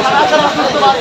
সারা সারা সুস্থ পারে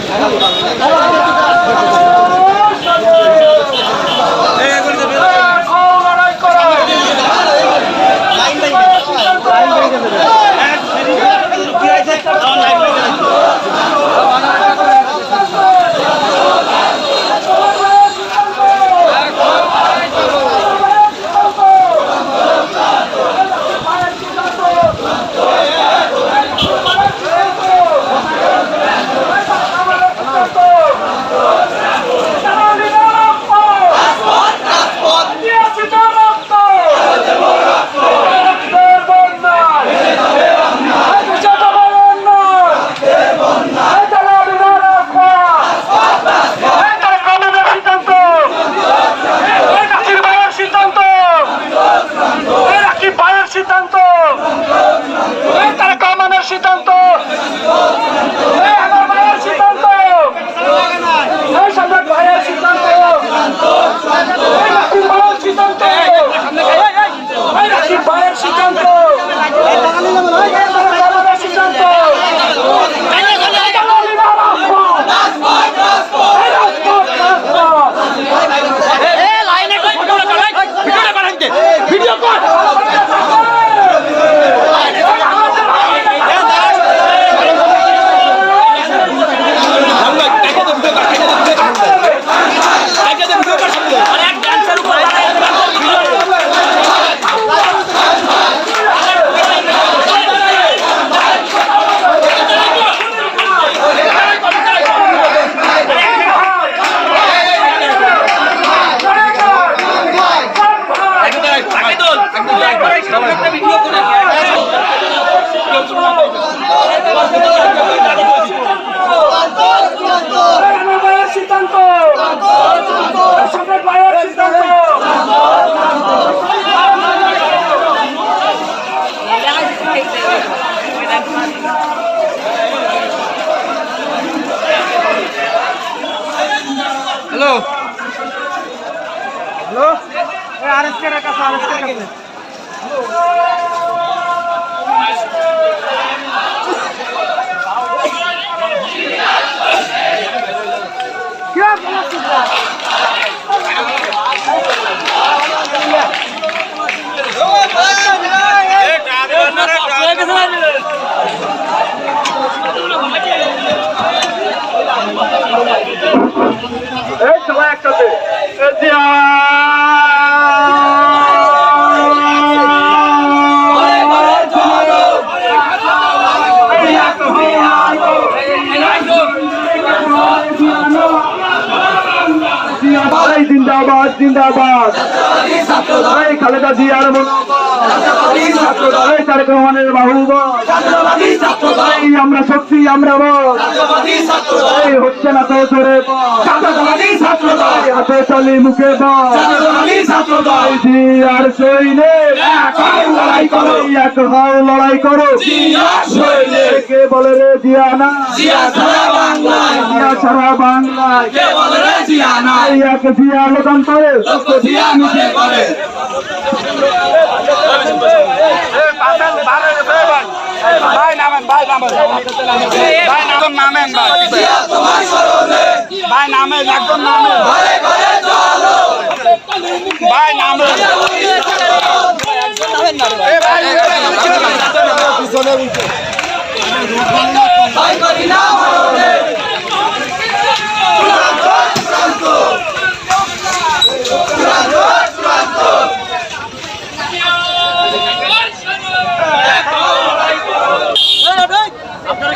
hello. Hello. RSK Hadi. Hadi ya. জিন্দাবাদ। এই খালেদা জিয়ার এই তারেক রহমানের আমরা শক্তি, আমরা এই হচ্ছে না তো জোরে হাতে চলি মুখে এক হও লড়াই করো। কে বলে রে জিয়া না? জিয়া সারা বাংলায়। জিয়া নাই এক জিয়া লোকান্তরে লক্ষ জিয়া মিশে করে ভাই নামেন ভাই নামেন ভাই নামেন নামেন ভাই ভাই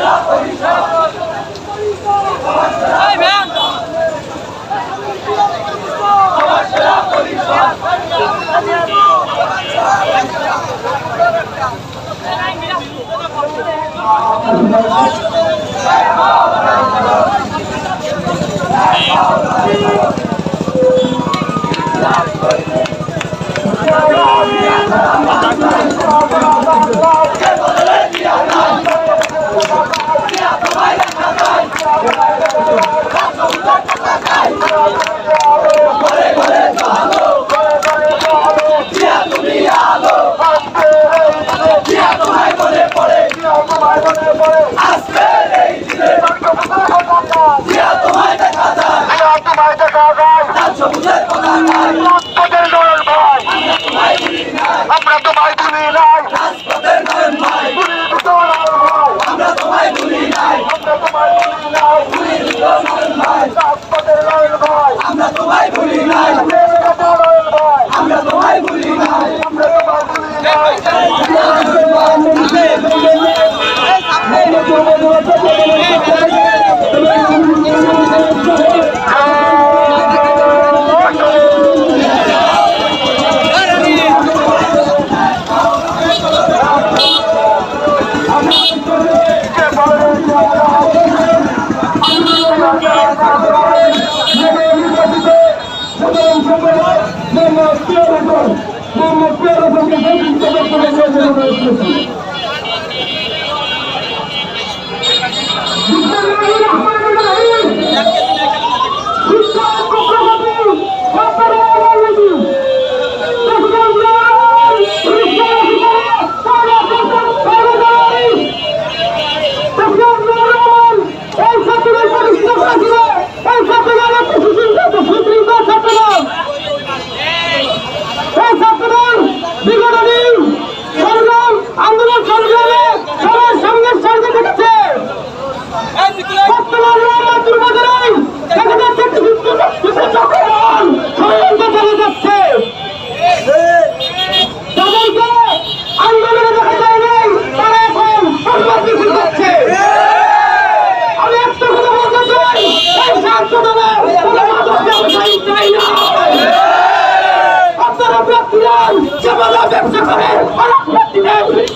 la policía! সবুজের পতাকা রাজপথের আমরা তোমায় ভুলি নাই রাজপথের লড়াই ভাই ভুলি দুটো লড়াই ভাই আমরা তোমায় ভুলি নাই।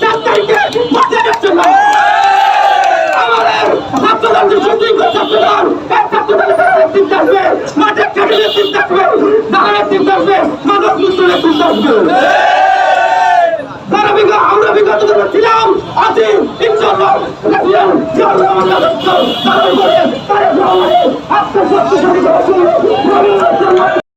চার তারিখে বাজারের জন্য আমাদের ছাত্রদলকে সুদীর্ঘ ছাত্রদল এক ছাত্রদলে তারা নেতৃত্ব আসবে। মাঠের কাঠে নেতৃত্ব আসবে। তারা নেতৃত্ব আসবে। মাদক মুক্ত নেতৃত্ব আসবে। তারা বিগত, আমরা বিগত দিনে ছিলাম, আছি, ইনশাআল্লাহ জিয়াউর রহমান আদর্শ তার উপরে তারেক রহমানের আত্মশক্তিশালী করে